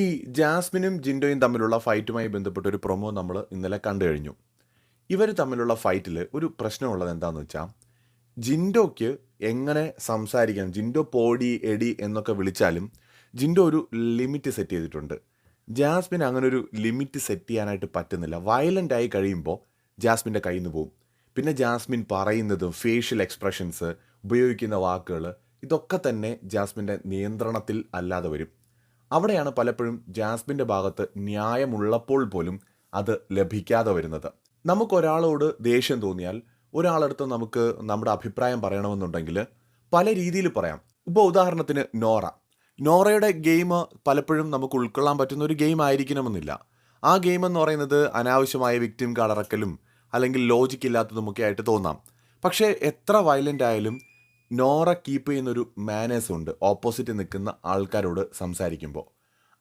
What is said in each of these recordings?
ഈ ജാസ്മിനും ജിൻഡോയും തമ്മിലുള്ള ഫൈറ്റുമായി ബന്ധപ്പെട്ട ഒരു പ്രൊമോ നമ്മൾ ഇന്നലെ കണ്ടു കഴിഞ്ഞു. ഇവർ തമ്മിലുള്ള ഫൈറ്റിൽ ഒരു പ്രശ്നമുള്ളത് എന്താണെന്ന് വെച്ചാൽ ജിൻഡോയ്ക്ക് എങ്ങനെ സംസാരിക്കണം ജിൻഡോ പോടി എടി എന്നൊക്കെ വിളിച്ചാലും ജിൻഡോ ഒരു ലിമിറ്റ് സെറ്റ് ചെയ്തിട്ടുണ്ട്. ജാസ്മിൻ അങ്ങനെ ഒരു ലിമിറ്റ് സെറ്റ് ചെയ്യാനായിട്ട് പറ്റുന്നില്ല. വയലന്റ് ആയി കഴിയുമ്പോൾ ജാസ്മിന്റെ കയ്യിൽ നിന്ന് പോവും. പിന്നെ ജാസ്മിൻ പറയുന്നതും ഫേഷ്യൽ എക്സ്പ്രഷൻസ് ഉപയോഗിക്കുന്ന വാക്കുകൾ ഇതൊക്കെ തന്നെ ജാസ്മിന്റെ നിയന്ത്രണത്തിൽ അല്ലാതെ വരും. അവിടെയാണ് പലപ്പോഴും ജാസ്മിന്റെ ഭാഗത്ത് ന്യായമുള്ളപ്പോൾ പോലും അത് ലഭിക്കാതെ വരുന്നത്. നമുക്കൊരാളോട് ദേഷ്യം തോന്നിയാൽ ഒരാളടുത്ത് നമുക്ക് നമ്മുടെ അഭിപ്രായം പറയണമെന്നുണ്ടെങ്കിൽ പല രീതിയിൽ പറയാം. ഇപ്പോൾ ഉദാഹരണത്തിന് നോറ. നോറയുടെ ഗെയിം പലപ്പോഴും നമുക്ക് ഉൾക്കൊള്ളാൻ പറ്റുന്ന ഒരു ഗെയിം ആയിരിക്കണമെന്നില്ല. ആ ഗെയിം എന്ന് പറയുന്നത് അനാവശ്യമായ വിക്ടിം കാർഡ് അല്ലെങ്കിൽ ലോജിക്ക് ഇല്ലാത്തതുമൊക്കെ ആയിട്ട് തോന്നാം. പക്ഷേ എത്ര വയലന്റ് ആയാലും നോറ കീപ്പ് ചെയ്യുന്നൊരു മാനേഴ്സ് ഉണ്ട്. ഓപ്പോസിറ്റ് നിൽക്കുന്ന ആൾക്കാരോട് സംസാരിക്കുമ്പോൾ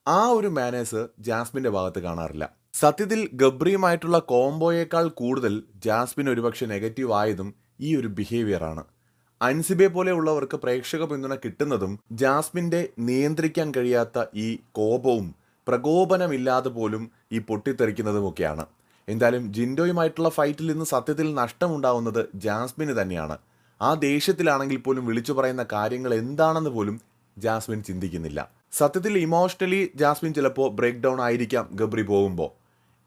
ആ ഒരു മാനേഴ്സ് ജാസ്മിന്റെ ഭാഗത്ത് കാണാറില്ല. സത്യത്തിൽ ഗബ്രിയുമായിട്ടുള്ള കോംബോയേക്കാൾ കൂടുതൽ ജാസ്മിൻ ഒരുപക്ഷെ നെഗറ്റീവ് ആയതും ഈ ഒരു ബിഹേവിയറാണ് അൻസിബെ പോലെയുള്ളവർക്ക് പ്രേക്ഷക പിന്തുണ കിട്ടുന്നതും ജാസ്മിന്റെ നിയന്ത്രിക്കാൻ കഴിയാത്ത ഈ കോപവും പ്രകോപനമില്ലാതെ പോലും ഈ പൊട്ടിത്തെറിക്കുന്നതുമൊക്കെയാണ് എന്തായാലും ജിൻഡോയുമായിട്ടുള്ള ഫൈറ്റിൽ നിന്ന് സത്യത്തിൽ നഷ്ടമുണ്ടാവുന്നത് ജാസ്മിന് തന്നെയാണ്. ആ ദേഷ്യത്തിലാണെങ്കിൽ പോലും വിളിച്ചു പറയുന്ന കാര്യങ്ങൾ എന്താണെന്ന് പോലും ജാസ്മിൻ ചിന്തിക്കുന്നില്ല. സത്യത്തിൽ ഇമോഷണലി ജാസ്മിൻ ചിലപ്പോൾ ബ്രേക്ക് ഡൗൺ ആയിരിക്കാം ഗബ്രി പോകുമ്പോൾ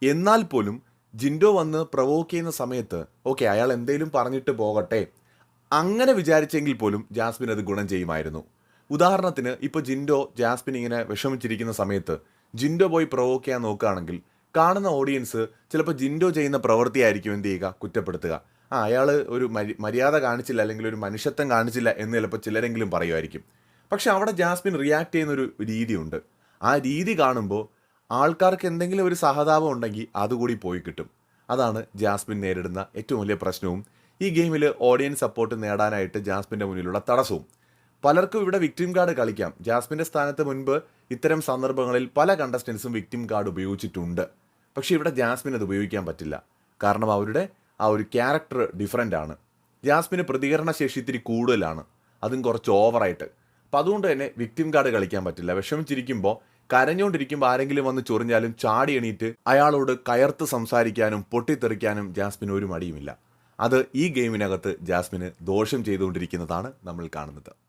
എന്നാൽ പോലും ജിൻഡോ വന്ന് പ്രവോക്ക് ചെയ്യുന്ന സമയത്ത് ഓക്കെ അയാൾ എന്തെങ്കിലും പറഞ്ഞിട്ട് പോകട്ടെ. അങ്ങനെ വിചാരിച്ചെങ്കിൽ പോലും ജാസ്മിൻ അത് ഗുണം ചെയ്യുമായിരുന്നു. ഉദാഹരണത്തിന് ഇപ്പോൾ ജിൻഡോ ജാസ്മിൻ ഇങ്ങനെ വിഷമിച്ചിരിക്കുന്ന സമയത്ത് ജിൻഡോ പോയി പ്രവോക്ക് ചെയ്യാൻ നോക്കുകയാണെങ്കിൽ കാണുന്ന ഓഡിയൻസ് ചിലപ്പോൾ ജിൻഡോ ചെയ്യുന്ന പ്രവൃത്തിയായിരിക്കും എന്ത് ചെയ്യുക? കുറ്റപ്പെടുത്തുക. ആ അയാൾ ഒരു മര്യാദ കാണിച്ചില്ല അല്ലെങ്കിൽ ഒരു മനുഷ്യത്വം കാണിച്ചില്ല എന്ന് ചിലപ്പോൾ ചിലരെങ്കിലും പറയുമായിരിക്കും. പക്ഷെ അവിടെ ജാസ്മിൻ റിയാക്ട് ചെയ്യുന്ന ചെയ്യുന്നൊരു രീതിയുണ്ട്. ആ രീതി കാണുമ്പോൾ ആൾക്കാർക്ക് എന്തെങ്കിലും ഒരു സഹതാപം ഉണ്ടെങ്കിൽ അതുകൂടി പോയി കിട്ടും. അതാണ് ജാസ്മിൻ നേരിടുന്ന ഏറ്റവും വലിയ പ്രശ്നവും. ഈ ഗെയിമിൽ ഓഡിയൻസ് സപ്പോർട്ട് നേടാനായിട്ട് ജാസ്മിന്റെ മുന്നിലുള്ള തടസ്സവും. പലർക്കും ഇവിടെ വിക്ടിം കാർഡ് കളിക്കാം. ജാസ്മിന്റെ സ്ഥാനത്ത് മുൻപ് ഇത്തരം സന്ദർഭങ്ങളിൽ പല കണ്ടസ്റ്റൻസും വിക്ടിം കാർഡ് ഉപയോഗിച്ചിട്ടുണ്ട്. പക്ഷേ ഇവിടെ ജാസ്മിൻ അത് ഉപയോഗിക്കാൻ പറ്റില്ല. കാരണം അവരുടെ ആ ഒരു ക്യാരക്ടർ ഡിഫറെന്റ് ആണ്. ജാസ്മിന് പ്രതികരണ ശേഷി ഇത്തിരി കൂടുതലാണ്. അതും കുറച്ച് ഓവറായിട്ട് അപ്പം അതുകൊണ്ട് തന്നെ വിക്ടിം കാർഡ് കളിക്കാൻ പറ്റില്ല. വിഷമിച്ചിരിക്കുമ്പോൾ കരഞ്ഞുകൊണ്ടിരിക്കുമ്പോൾ ആരെങ്കിലും വന്ന് ചൊറിഞ്ഞാലും ചാടി എണീറ്റ് അയാളോട് കയർത്ത് സംസാരിക്കാനും പൊട്ടിത്തെറിക്കാനും ജാസ്മിന് ഒരു മടിയുമില്ല. അത് ഈ ഗെയിമിനകത്ത് ജാസ്മിന് ദോഷം ചെയ്തുകൊണ്ടിരിക്കുന്നതാണ് നമ്മൾ കാണുന്നത്.